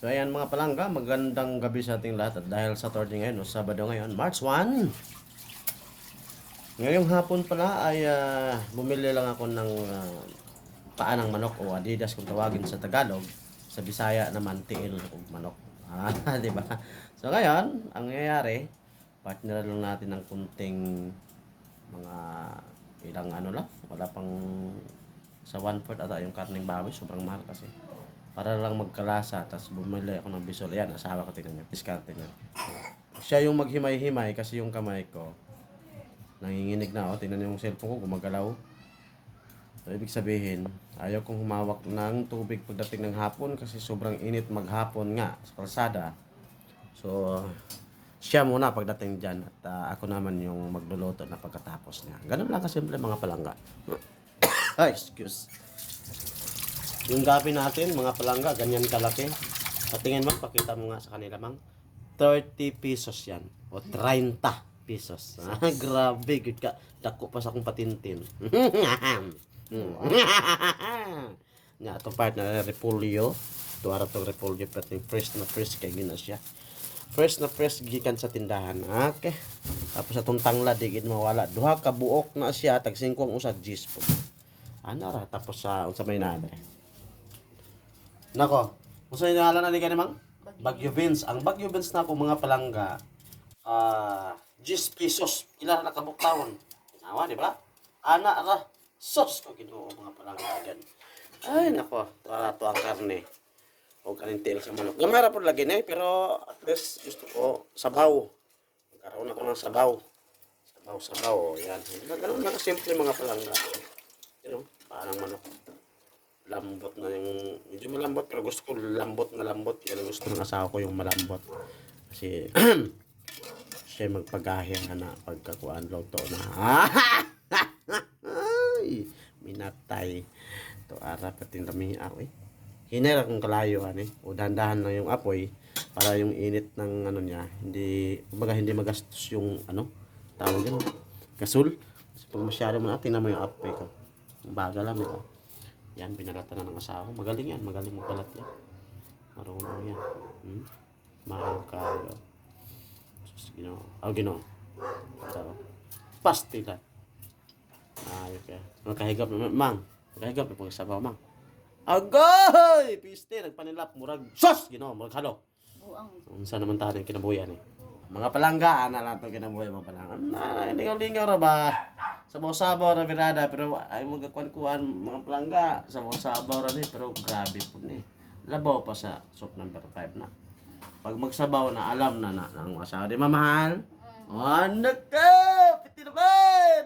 So ayan mga palangga, magandang gabi sa ating lahat at dahil sa Saturday ngayon, o Sabado ngayon, March 1. Ngayong hapon pala ay ah, bumili lang ako ng ah, paa ng manok o adidas kung tawagin sa Tagalog. Sa Bisaya naman, tiil o manok. Ah, di ba? So ngayon, ang nangyayari, partner lang natin ng kunting mga ilang ano lang, wala pang sa one fourth ata yung karning baboy, sobrang mahal kasi. Para lang magkalasa, tapos bumili ako ng bisol. Ayan, asawa ko, tingnan nyo, diskarte nyo. Siya yung maghimay-himay kasi yung kamay ko, nanginginig na, oh. tingnan nyo yung cellphone ko, gumagalaw. So, ibig sabihin, ayaw kong humawak ng tubig pagdating ng hapon kasi sobrang init maghapon nga sa kalsada. So, siya muna pagdating dyan at ah, ako naman yung magluluto na pagkatapos niya. Ganun lang kasimple mga palangga. Ay, excuse. Yung gabi natin, mga palangga, ganyan kalaki. Patingin mo, pakita mo nga sa kanila, mang. 30 pesos yan. O 30 pesos. Ah, grabe, good ka. Dako pa sa akong patintin. nga, itong part na repolyo. Tuwara itong repolyo, pating fresh na fresh kay gina siya. Fresh na fresh gikan sa tindahan. Okay. Tapos atong tangla digid mawala. Duha ka buok na siya tag 5 ang usa gis po. Ano ra tapos sa unsa may nade. Nako. Unsa yung ngalan na ni kanimang? Bagyo Beans. Ang Bagyo Beans na po mga palangga. Ah, 10 pesos. Ila na kabuktawon. Awa, di ba? Ana ra. Sos ko ginoo mga palangga dyan. Ay nako, tuwa to ang karne. O kanintil sa manok. Gamara po lagi na eh, pero at least gusto ko sabaw. Karoon ako ng sabaw. Sabaw, sabaw. Yan. Ganun lang simple mga palangga. You know, parang manok. Lambot na yung, malambot, pero gusto ko lambot na lambot. Yan gusto ng asawa ko yung malambot. Kasi, siya magpagahiya na pagkakuan loto na. Ay, minatay. To ara pating rami apoy. Hinera kung kalayo ani o dandahan lang yung apoy para yung init ng ano niya hindi kumbaga hindi magastos yung ano tawag yan gasol kasi pag masyado mo na mo yung apoy ko baga lang ito yan binalatan na ng asawa magaling yan magaling magbalat yan marunong yan hmm? mahal kayo Sus, Ginoo oh ginoo so pastila ayok kaya makahigap na mang makahigap na pag sabaw mang Agay! Piste, nagpanilap, murag, sos! Ginoo, murag halo. Buang. Unsa naman tayo kinabuyan eh. Mga palangga, ana lang ito kinabuhi mga palangga. Na, lingaw-lingaw ra ba? sabaw-sabaw ra birada pero ay mo gakwan-kuan mga palangga. Sabaw-sabaw ra ni pero grabe pud ni. Labaw pa sa soup number 5 na. Pag magsabaw na alam na na ang asawa di mamahal mm. oh nako piti naman!